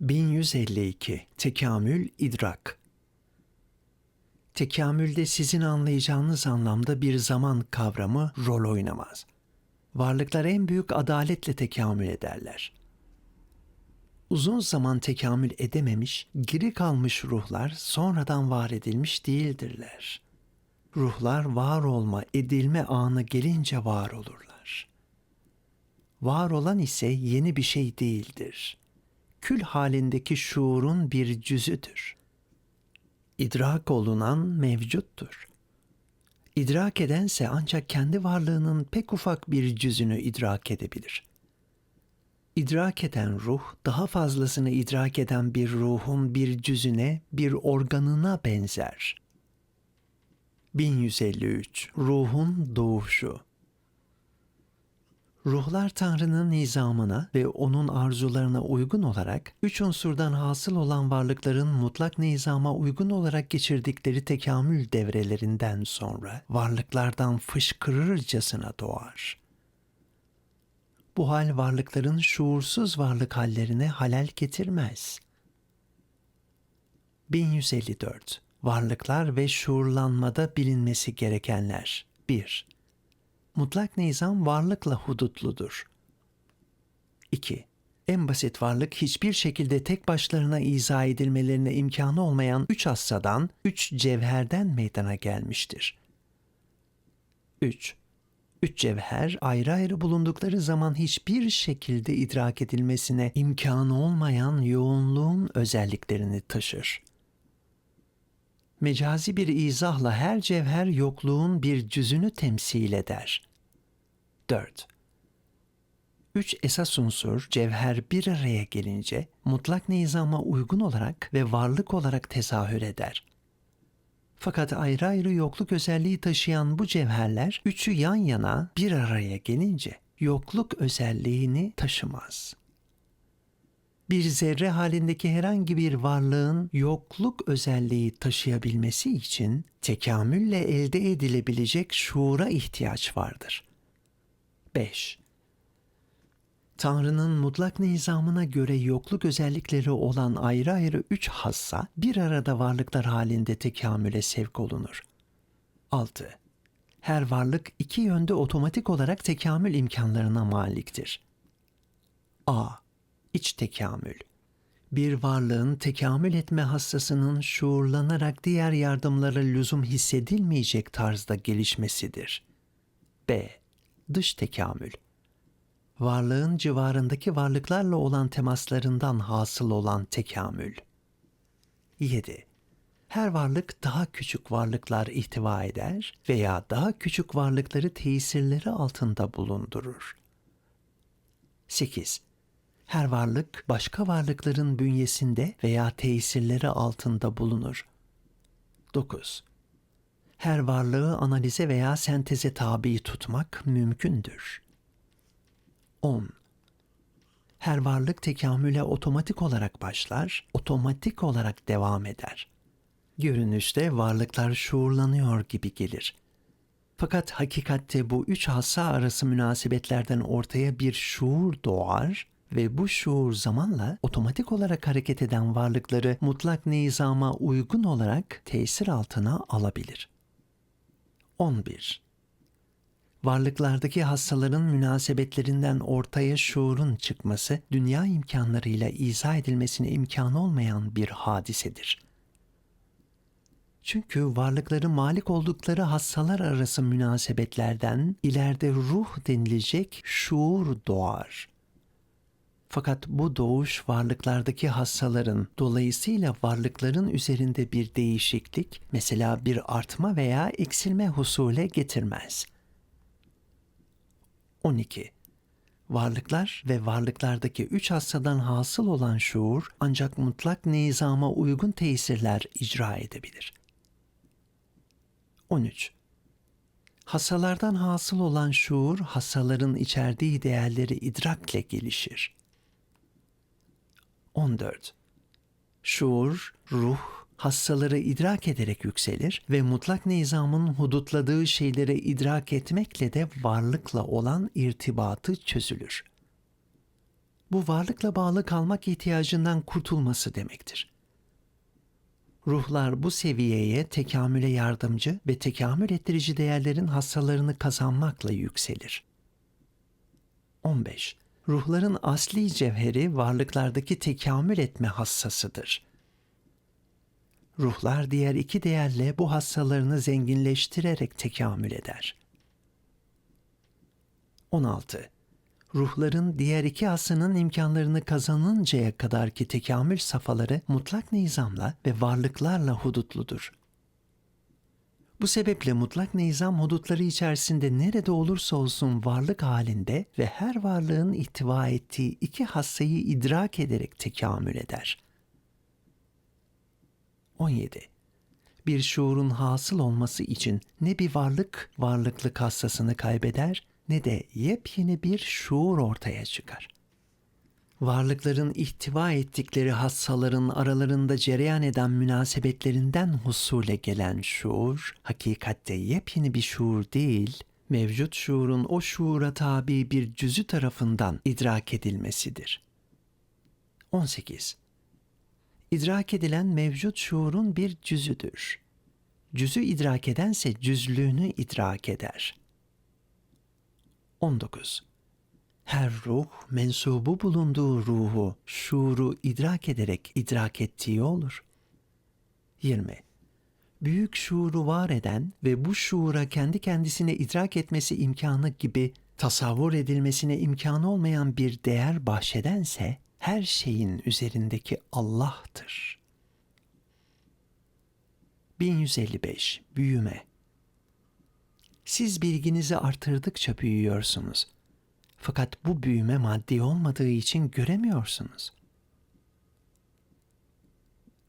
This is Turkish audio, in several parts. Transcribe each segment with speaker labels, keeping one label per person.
Speaker 1: 1152 Tekamül idrak Tekamülde sizin anlayacağınız anlamda bir zaman kavramı rol oynamaz. Varlıklar en büyük adaletle tekamül ederler. Uzun zaman tekamül edememiş, geri kalmış ruhlar sonradan var edilmiş değildirler. Ruhlar var olma, edilme anı gelince var olurlar. Var olan ise yeni bir şey değildir. Kül halindeki şuurun bir cüzüdür. İdrak olunan mevcuttur. İdrak edense ancak kendi varlığının pek ufak bir cüzünü idrak edebilir. İdrak eden ruh, daha fazlasını idrak eden bir ruhun bir cüzüne, bir organına benzer. 1153 Ruhun doğuşu Ruhlar Tanrı'nın nizamına ve onun arzularına uygun olarak üç unsurdan hasıl olan varlıkların mutlak nizama uygun olarak geçirdikleri tekamül devrelerinden sonra varlıklardan fışkırırcasına doğar. Bu hal varlıkların şuursuz varlık hallerine halel getirmez. 1154 Varlıklar ve şuurlanmada bilinmesi gerekenler 1. Mutlak nizam varlıkla hudutludur. 2. En basit varlık hiçbir şekilde tek başlarına izah edilmelerine imkanı olmayan üç hassadan, üç cevherden meydana gelmiştir. 3. Üç cevher ayrı ayrı bulundukları zaman hiçbir şekilde idrak edilmesine imkanı olmayan yoğunluğun özelliklerini taşır. Mecazi bir izahla her cevher yokluğun bir cüzünü temsil eder. 4. Üç esas unsur cevher bir araya gelince mutlak nizama uygun olarak ve varlık olarak tezahür eder. Fakat ayrı ayrı yokluk özelliği taşıyan bu cevherler üçü yan yana bir araya gelince yokluk özelliğini taşımaz.'' Bir zerre halindeki herhangi bir varlığın yokluk özelliği taşıyabilmesi için tekamülle elde edilebilecek şuura ihtiyaç vardır. 5. Tanrı'nın mutlak nizamına göre yokluk özellikleri olan ayrı ayrı üç hassa bir arada varlıklar halinde tekamüle sevk olunur. 6. Her varlık iki yönde otomatik olarak tekamül imkanlarına maliktir. A iç tekamül. Bir varlığın tekamül etme hassasının şuurlanarak diğer yardımlara lüzum hissedilmeyecek tarzda gelişmesidir. B. Dış tekamül. Varlığın civarındaki varlıklarla olan temaslarından hasıl olan tekamül. 7. Her varlık daha küçük varlıklar ihtiva eder veya daha küçük varlıkları tesirleri altında bulundurur. 8 her varlık başka varlıkların bünyesinde veya tesirleri altında bulunur. 9. Her varlığı analize veya senteze tabi tutmak mümkündür. 10. Her varlık tekamüle otomatik olarak başlar, otomatik olarak devam eder. Görünüşte varlıklar şuurlanıyor gibi gelir. Fakat hakikatte bu üç hassa arası münasebetlerden ortaya bir şuur doğar ve bu şuur zamanla otomatik olarak hareket eden varlıkları mutlak nizama uygun olarak tesir altına alabilir. 11. Varlıklardaki hastaların münasebetlerinden ortaya şuurun çıkması dünya imkanlarıyla izah edilmesine imkanı olmayan bir hadisedir. Çünkü varlıkları malik oldukları hassalar arası münasebetlerden ileride ruh denilecek şuur doğar. Fakat bu doğuş varlıklardaki hassaların dolayısıyla varlıkların üzerinde bir değişiklik, mesela bir artma veya eksilme husule getirmez. 12. Varlıklar ve varlıklardaki üç hassadan hasıl olan şuur ancak mutlak nizama uygun tesirler icra edebilir. 13. Hassalardan hasıl olan şuur, hassaların içerdiği değerleri idrakle gelişir. 14. Şuur, ruh, hassaları idrak ederek yükselir ve mutlak nizamın hudutladığı şeyleri idrak etmekle de varlıkla olan irtibatı çözülür. bu varlıkla bağlı kalmak ihtiyacından kurtulması demektir. Ruhlar bu seviyeye tekamüle yardımcı ve tekamül ettirici değerlerin hassalarını kazanmakla yükselir. 15. Ruhların asli cevheri varlıklardaki tekamül etme hassasıdır. Ruhlar diğer iki değerle bu hassalarını zenginleştirerek tekamül eder. 16. Ruhların diğer iki hassının imkanlarını kazanıncaya kadarki tekamül safhaları mutlak nizamla ve varlıklarla hudutludur. Bu sebeple mutlak nizam hudutları içerisinde nerede olursa olsun varlık halinde ve her varlığın ihtiva ettiği iki hassayı idrak ederek tekamül eder. 17. Bir şuurun hasıl olması için ne bir varlık varlıklık hassasını kaybeder ne de yepyeni bir şuur ortaya çıkar. Varlıkların ihtiva ettikleri hassaların aralarında cereyan eden münasebetlerinden husule gelen şuur, hakikatte yepyeni bir şuur değil, mevcut şuurun o şuura tabi bir cüzü tarafından idrak edilmesidir. 18. İdrak edilen mevcut şuurun bir cüzüdür. Cüzü idrak edense cüzlüğünü idrak eder.'' 19. Her ruh mensubu bulunduğu ruhu, şuuru idrak ederek idrak ettiği olur. 20. Büyük şuuru var eden ve bu şuura kendi kendisine idrak etmesi imkanı gibi tasavvur edilmesine imkanı olmayan bir değer bahşedense her şeyin üzerindeki Allah'tır. 1155 Büyüme siz bilginizi artırdıkça büyüyorsunuz. Fakat bu büyüme maddi olmadığı için göremiyorsunuz.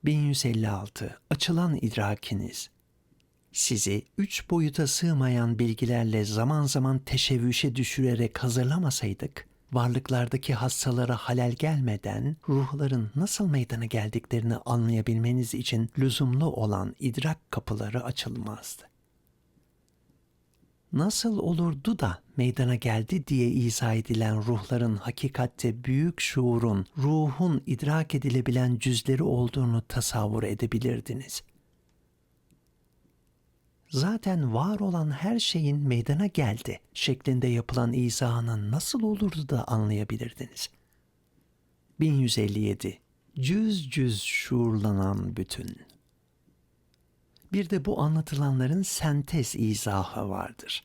Speaker 1: 1156 Açılan idrakiniz. Sizi üç boyuta sığmayan bilgilerle zaman zaman teşebbüşe düşürerek hazırlamasaydık, varlıklardaki hastalara halel gelmeden ruhların nasıl meydana geldiklerini anlayabilmeniz için lüzumlu olan idrak kapıları açılmazdı nasıl olurdu da meydana geldi diye izah edilen ruhların hakikatte büyük şuurun, ruhun idrak edilebilen cüzleri olduğunu tasavvur edebilirdiniz. Zaten var olan her şeyin meydana geldi şeklinde yapılan izahını nasıl olurdu da anlayabilirdiniz. 1157 Cüz cüz şuurlanan bütün bir de bu anlatılanların sentez izahı vardır.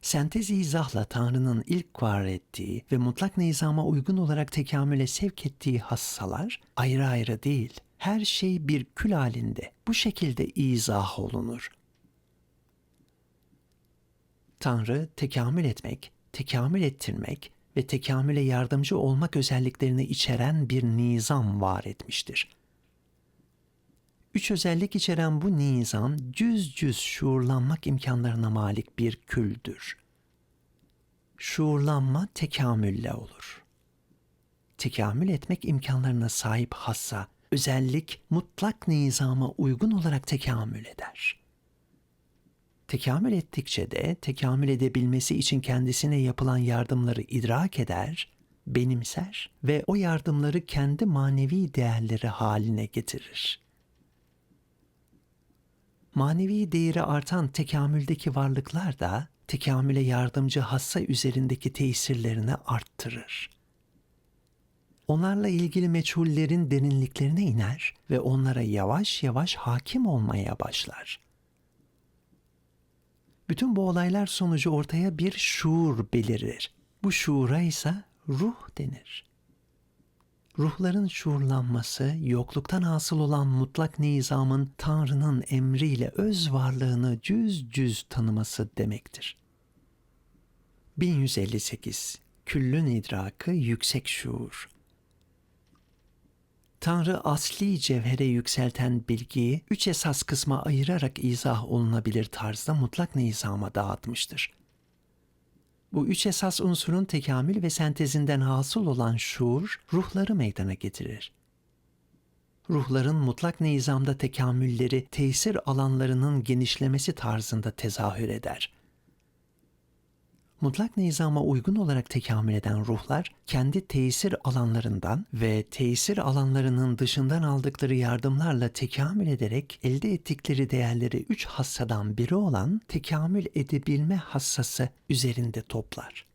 Speaker 1: Sentez izahla Tanrı'nın ilk var ettiği ve mutlak nizama uygun olarak tekamüle sevk ettiği hassalar ayrı ayrı değil, her şey bir kül halinde bu şekilde izah olunur. Tanrı tekamül etmek, tekamül ettirmek ve tekamüle yardımcı olmak özelliklerini içeren bir nizam var etmiştir.'' Üç özellik içeren bu nizam cüz cüz şuurlanmak imkanlarına malik bir küldür. Şuurlanma tekamülle olur. Tekamül etmek imkanlarına sahip hassa, özellik mutlak nizama uygun olarak tekamül eder. Tekamül ettikçe de tekamül edebilmesi için kendisine yapılan yardımları idrak eder, benimser ve o yardımları kendi manevi değerleri haline getirir manevi değeri artan tekamüldeki varlıklar da tekamüle yardımcı hassa üzerindeki tesirlerini arttırır. Onlarla ilgili meçhullerin derinliklerine iner ve onlara yavaş yavaş hakim olmaya başlar. Bütün bu olaylar sonucu ortaya bir şuur belirir. Bu şuura ise ruh denir ruhların şuurlanması, yokluktan hasıl olan mutlak nizamın Tanrı'nın emriyle öz varlığını cüz cüz tanıması demektir. 1158 Küllün idrakı yüksek şuur Tanrı asli cevhere yükselten bilgiyi üç esas kısma ayırarak izah olunabilir tarzda mutlak nizama dağıtmıştır. Bu üç esas unsurun tekamül ve sentezinden hasıl olan şuur, ruhları meydana getirir. Ruhların mutlak nizamda tekamülleri tesir alanlarının genişlemesi tarzında tezahür eder. Mutlak nizama uygun olarak tekamül eden ruhlar kendi tesir alanlarından ve tesir alanlarının dışından aldıkları yardımlarla tekamül ederek elde ettikleri değerleri üç hassadan biri olan tekamül edebilme hassası üzerinde toplar.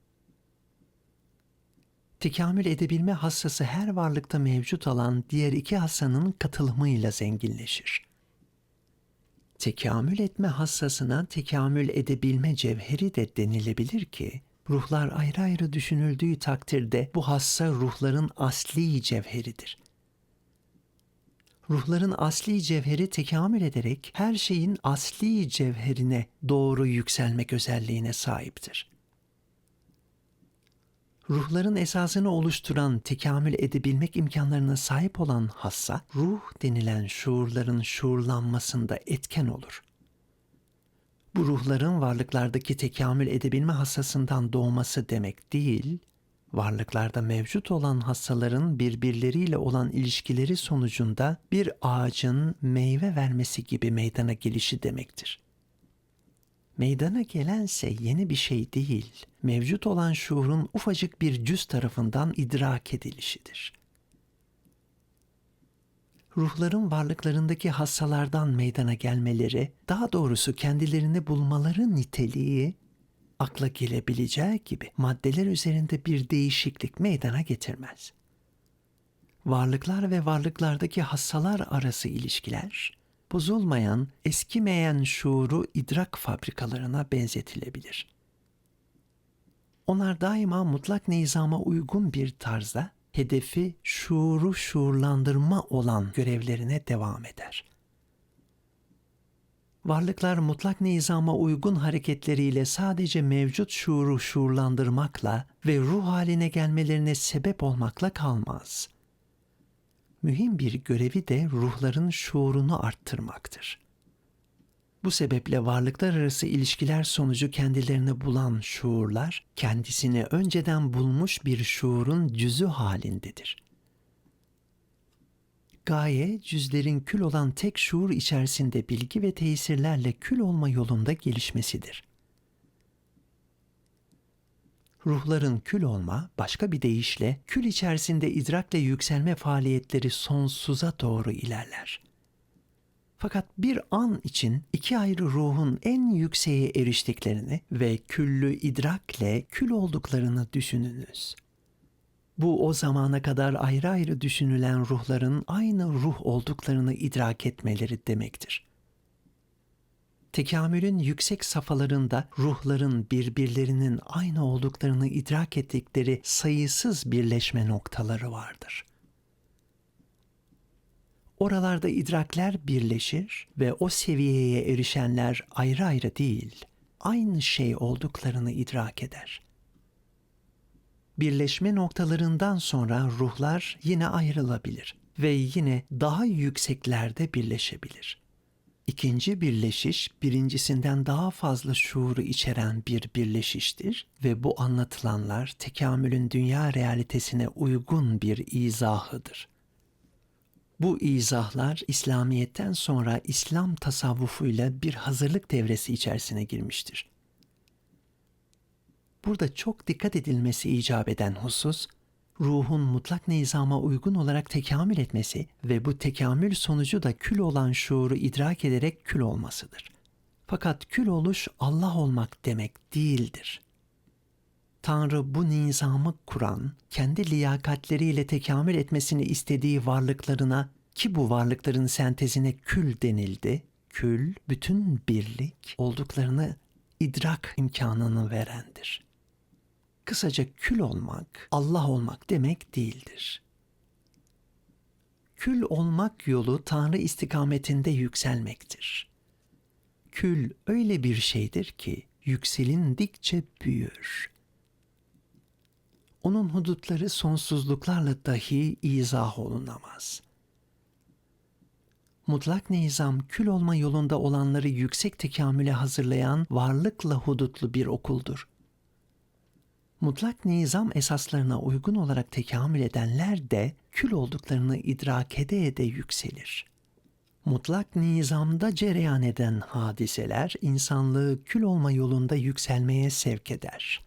Speaker 1: Tekamül edebilme hassası her varlıkta mevcut olan diğer iki hassanın katılımıyla zenginleşir. Tekamül etme hassasına tekamül edebilme cevheri de denilebilir ki, ruhlar ayrı ayrı düşünüldüğü takdirde bu hassa ruhların asli cevheridir. Ruhların asli cevheri tekamül ederek her şeyin asli cevherine doğru yükselmek özelliğine sahiptir ruhların esasını oluşturan, tekamül edebilmek imkanlarına sahip olan hassa, ruh denilen şuurların şuurlanmasında etken olur. Bu ruhların varlıklardaki tekamül edebilme hassasından doğması demek değil, varlıklarda mevcut olan hassaların birbirleriyle olan ilişkileri sonucunda bir ağacın meyve vermesi gibi meydana gelişi demektir. Meydana gelense yeni bir şey değil, mevcut olan şuurun ufacık bir cüz tarafından idrak edilişidir. Ruhların varlıklarındaki hassalardan meydana gelmeleri, daha doğrusu kendilerini bulmaları niteliği, akla gelebileceği gibi maddeler üzerinde bir değişiklik meydana getirmez. Varlıklar ve varlıklardaki hassalar arası ilişkiler, bozulmayan, eskimeyen şuuru idrak fabrikalarına benzetilebilir. Onlar daima mutlak nizama uygun bir tarzda hedefi şuuru şuurlandırma olan görevlerine devam eder. Varlıklar mutlak nizama uygun hareketleriyle sadece mevcut şuuru şuurlandırmakla ve ruh haline gelmelerine sebep olmakla kalmaz.'' Mühim bir görevi de ruhların şuurunu arttırmaktır. Bu sebeple varlıklar arası ilişkiler sonucu kendilerini bulan şuurlar, kendisini önceden bulmuş bir şuurun cüzü halindedir. Gaye, cüzlerin kül olan tek şuur içerisinde bilgi ve tesirlerle kül olma yolunda gelişmesidir ruhların kül olma, başka bir deyişle kül içerisinde idrakle yükselme faaliyetleri sonsuza doğru ilerler. Fakat bir an için iki ayrı ruhun en yükseğe eriştiklerini ve küllü idrakle kül olduklarını düşününüz. Bu o zamana kadar ayrı ayrı düşünülen ruhların aynı ruh olduklarını idrak etmeleri demektir tekamülün yüksek safhalarında ruhların birbirlerinin aynı olduklarını idrak ettikleri sayısız birleşme noktaları vardır. Oralarda idrakler birleşir ve o seviyeye erişenler ayrı ayrı değil, aynı şey olduklarını idrak eder. Birleşme noktalarından sonra ruhlar yine ayrılabilir ve yine daha yükseklerde birleşebilir.'' İkinci birleşiş birincisinden daha fazla şuuru içeren bir birleşiştir ve bu anlatılanlar tekamülün dünya realitesine uygun bir izahıdır. Bu izahlar İslamiyet'ten sonra İslam tasavvufuyla bir hazırlık devresi içerisine girmiştir. Burada çok dikkat edilmesi icap eden husus, ruhun mutlak nizama uygun olarak tekamül etmesi ve bu tekamül sonucu da kül olan şuuru idrak ederek kül olmasıdır. Fakat kül oluş Allah olmak demek değildir. Tanrı bu nizamı kuran, kendi liyakatleriyle tekamül etmesini istediği varlıklarına ki bu varlıkların sentezine kül denildi, kül bütün birlik olduklarını idrak imkanını verendir.'' Kısaca kül olmak, Allah olmak demek değildir. Kül olmak yolu Tanrı istikametinde yükselmektir. Kül öyle bir şeydir ki yükselindikçe büyür. Onun hudutları sonsuzluklarla dahi izah olunamaz. Mutlak nizam kül olma yolunda olanları yüksek tekamüle hazırlayan varlıkla hudutlu bir okuldur mutlak nizam esaslarına uygun olarak tekamül edenler de kül olduklarını idrak ede ede yükselir. Mutlak nizamda cereyan eden hadiseler insanlığı kül olma yolunda yükselmeye sevk eder.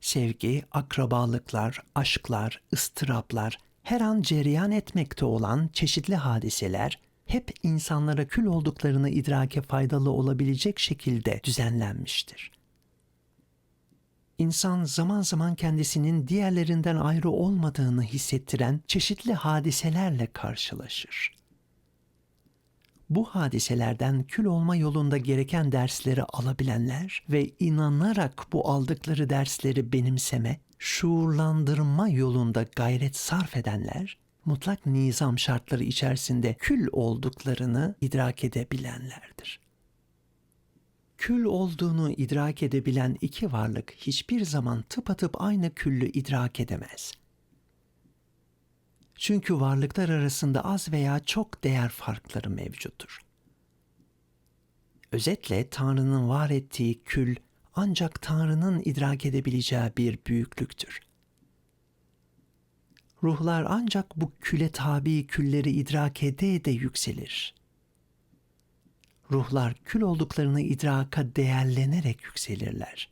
Speaker 1: Sevgi, akrabalıklar, aşklar, ıstıraplar, her an cereyan etmekte olan çeşitli hadiseler hep insanlara kül olduklarını idrake faydalı olabilecek şekilde düzenlenmiştir. İnsan zaman zaman kendisinin diğerlerinden ayrı olmadığını hissettiren çeşitli hadiselerle karşılaşır. Bu hadiselerden kül olma yolunda gereken dersleri alabilenler ve inanarak bu aldıkları dersleri benimseme, şuurlandırma yolunda gayret sarf edenler, mutlak nizam şartları içerisinde kül olduklarını idrak edebilenlerdir. Kül olduğunu idrak edebilen iki varlık hiçbir zaman tıpatıp aynı küllü idrak edemez. Çünkü varlıklar arasında az veya çok değer farkları mevcuttur. Özetle Tanrı'nın var ettiği kül ancak Tanrı'nın idrak edebileceği bir büyüklüktür. Ruhlar ancak bu küle tabi külleri idrak ede ede yükselir. Ruhlar kül olduklarını idraka değerlenerek yükselirler.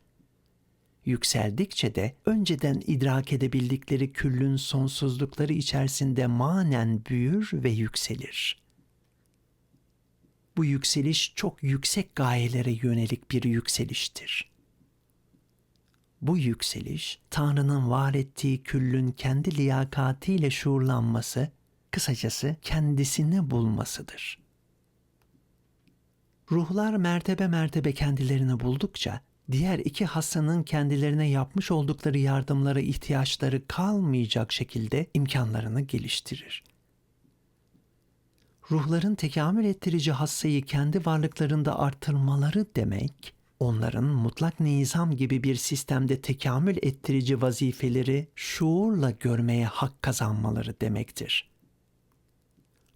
Speaker 1: Yükseldikçe de önceden idrak edebildikleri küllün sonsuzlukları içerisinde manen büyür ve yükselir. Bu yükseliş çok yüksek gayelere yönelik bir yükseliştir. Bu yükseliş, Tanrı'nın var ettiği küllün kendi liyakatiyle şuurlanması, kısacası kendisini bulmasıdır. Ruhlar mertebe mertebe kendilerini buldukça, diğer iki hasanın kendilerine yapmış oldukları yardımlara ihtiyaçları kalmayacak şekilde imkanlarını geliştirir. Ruhların tekamül ettirici hassayı kendi varlıklarında artırmaları demek, onların mutlak nizam gibi bir sistemde tekamül ettirici vazifeleri şuurla görmeye hak kazanmaları demektir.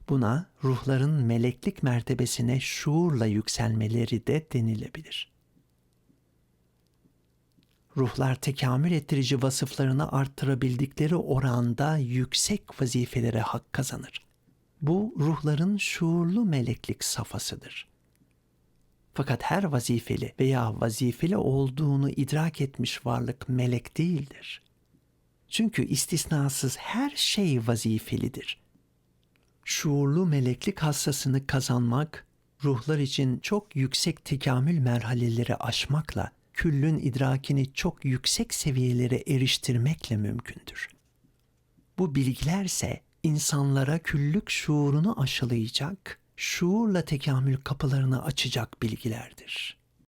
Speaker 1: Buna ruhların meleklik mertebesine şuurla yükselmeleri de denilebilir. Ruhlar tekamül ettirici vasıflarını arttırabildikleri oranda yüksek vazifelere hak kazanır. Bu ruhların şuurlu meleklik safhasıdır. Fakat her vazifeli veya vazifeli olduğunu idrak etmiş varlık melek değildir. Çünkü istisnasız her şey vazifelidir. Şuurlu meleklik hassasını kazanmak, ruhlar için çok yüksek tekamül merhaleleri aşmakla küllün idrakini çok yüksek seviyelere eriştirmekle mümkündür. Bu bilgilerse insanlara küllük şuurunu aşılayacak, şuurla tekamül kapılarını açacak bilgilerdir.